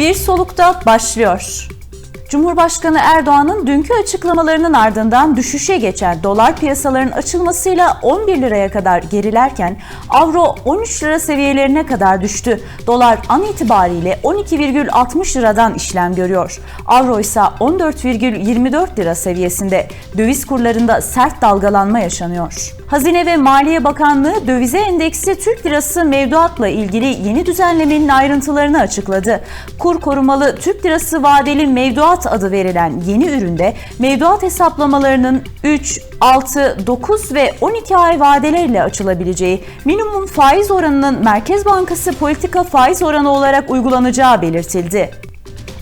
Bir solukta başlıyor. Cumhurbaşkanı Erdoğan'ın dünkü açıklamalarının ardından düşüşe geçen dolar piyasalarının açılmasıyla 11 liraya kadar gerilerken avro 13 lira seviyelerine kadar düştü. Dolar an itibariyle 12,60 liradan işlem görüyor. Avro ise 14,24 lira seviyesinde. Döviz kurlarında sert dalgalanma yaşanıyor. Hazine ve Maliye Bakanlığı dövize endeksi Türk lirası mevduatla ilgili yeni düzenlemenin ayrıntılarını açıkladı. Kur korumalı Türk lirası vadeli mevduat adı verilen yeni üründe mevduat hesaplamalarının 3, 6, 9 ve 12 ay vadelerle açılabileceği, minimum faiz oranının Merkez Bankası politika faiz oranı olarak uygulanacağı belirtildi.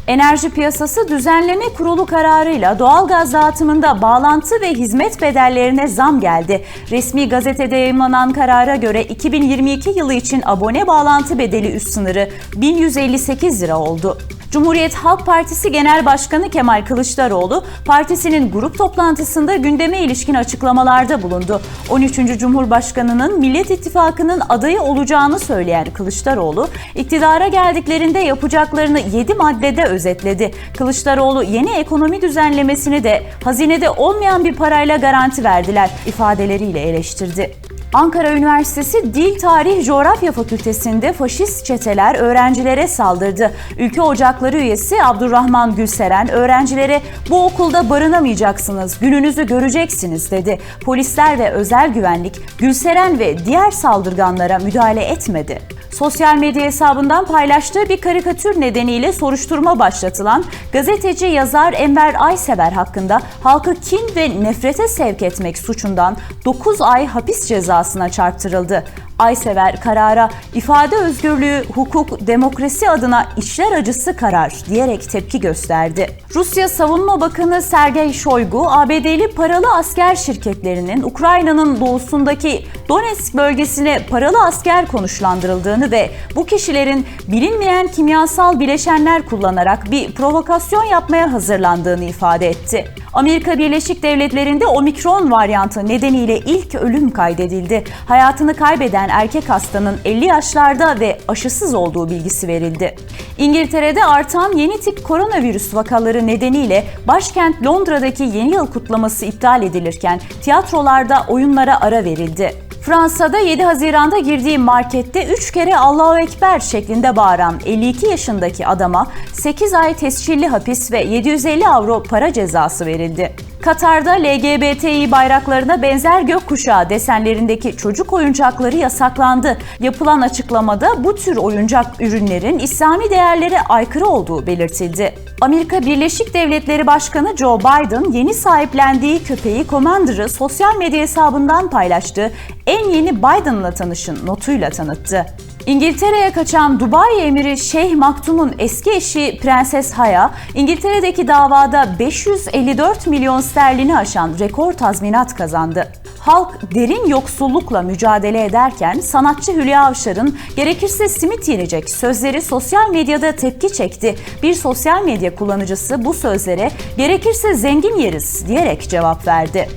Enerji Piyasası Düzenleme Kurulu kararıyla doğalgaz dağıtımında bağlantı ve hizmet bedellerine zam geldi. Resmi gazetede yayımlanan karara göre 2022 yılı için abone bağlantı bedeli üst sınırı 1158 lira oldu. Cumhuriyet Halk Partisi Genel Başkanı Kemal Kılıçdaroğlu, partisinin grup toplantısında gündeme ilişkin açıklamalarda bulundu. 13. Cumhurbaşkanının Millet İttifakı'nın adayı olacağını söyleyen Kılıçdaroğlu, iktidara geldiklerinde yapacaklarını 7 maddede özetledi. Kılıçdaroğlu yeni ekonomi düzenlemesini de hazinede olmayan bir parayla garanti verdiler ifadeleriyle eleştirdi. Ankara Üniversitesi Dil Tarih Coğrafya Fakültesi'nde faşist çeteler öğrencilere saldırdı. Ülke Ocakları üyesi Abdurrahman Gülseren öğrencilere bu okulda barınamayacaksınız, gününüzü göreceksiniz dedi. Polisler ve özel güvenlik Gülseren ve diğer saldırganlara müdahale etmedi. Sosyal medya hesabından paylaştığı bir karikatür nedeniyle soruşturma başlatılan gazeteci yazar Enver Aysever hakkında halkı kin ve nefrete sevk etmek suçundan 9 ay hapis cezasına çarptırıldı. Aysever karara ifade özgürlüğü, hukuk, demokrasi adına işler acısı karar diyerek tepki gösterdi. Rusya Savunma Bakanı Sergey Shoigu, ABD'li paralı asker şirketlerinin Ukrayna'nın doğusundaki Donetsk bölgesine paralı asker konuşlandırıldığını ve bu kişilerin bilinmeyen kimyasal bileşenler kullanarak bir provokasyon yapmaya hazırlandığını ifade etti. Amerika Birleşik Devletleri'nde omikron varyantı nedeniyle ilk ölüm kaydedildi. Hayatını kaybeden erkek hastanın 50 yaşlarda ve aşısız olduğu bilgisi verildi. İngiltere'de artan yeni tip koronavirüs vakaları nedeniyle başkent Londra'daki yeni yıl kutlaması iptal edilirken tiyatrolarda oyunlara ara verildi. Fransa'da 7 Haziran'da girdiği markette 3 kere Allahu Ekber şeklinde bağıran 52 yaşındaki adama 8 ay tescilli hapis ve 750 avro para cezası verildi. Katar'da LGBTİ bayraklarına benzer gökkuşağı desenlerindeki çocuk oyuncakları yasaklandı. Yapılan açıklamada bu tür oyuncak ürünlerin İslami değerlere aykırı olduğu belirtildi. Amerika Birleşik Devletleri Başkanı Joe Biden yeni sahiplendiği köpeği Commander'ı sosyal medya hesabından paylaştı. En yeni Biden'la tanışın notuyla tanıttı. İngiltere'ye kaçan Dubai emiri Şeyh Maktum'un eski eşi Prenses Haya, İngiltere'deki davada 554 milyon sterlini aşan rekor tazminat kazandı. Halk derin yoksullukla mücadele ederken sanatçı Hülya Avşar'ın gerekirse simit yenecek sözleri sosyal medyada tepki çekti. Bir sosyal medya kullanıcısı bu sözlere gerekirse zengin yeriz diyerek cevap verdi.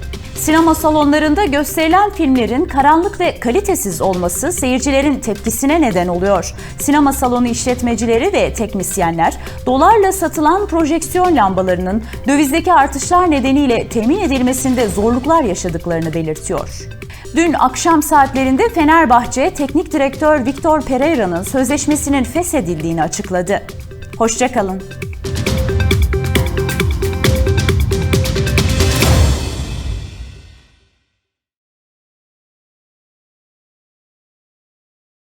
Sinema salonlarında gösterilen filmlerin karanlık ve kalitesiz olması seyircilerin tepkisine neden oluyor. Sinema salonu işletmecileri ve teknisyenler dolarla satılan projeksiyon lambalarının dövizdeki artışlar nedeniyle temin edilmesinde zorluklar yaşadıklarını belirtiyor. Dün akşam saatlerinde Fenerbahçe Teknik Direktör Victor Pereira'nın sözleşmesinin feshedildiğini açıkladı. Hoşçakalın.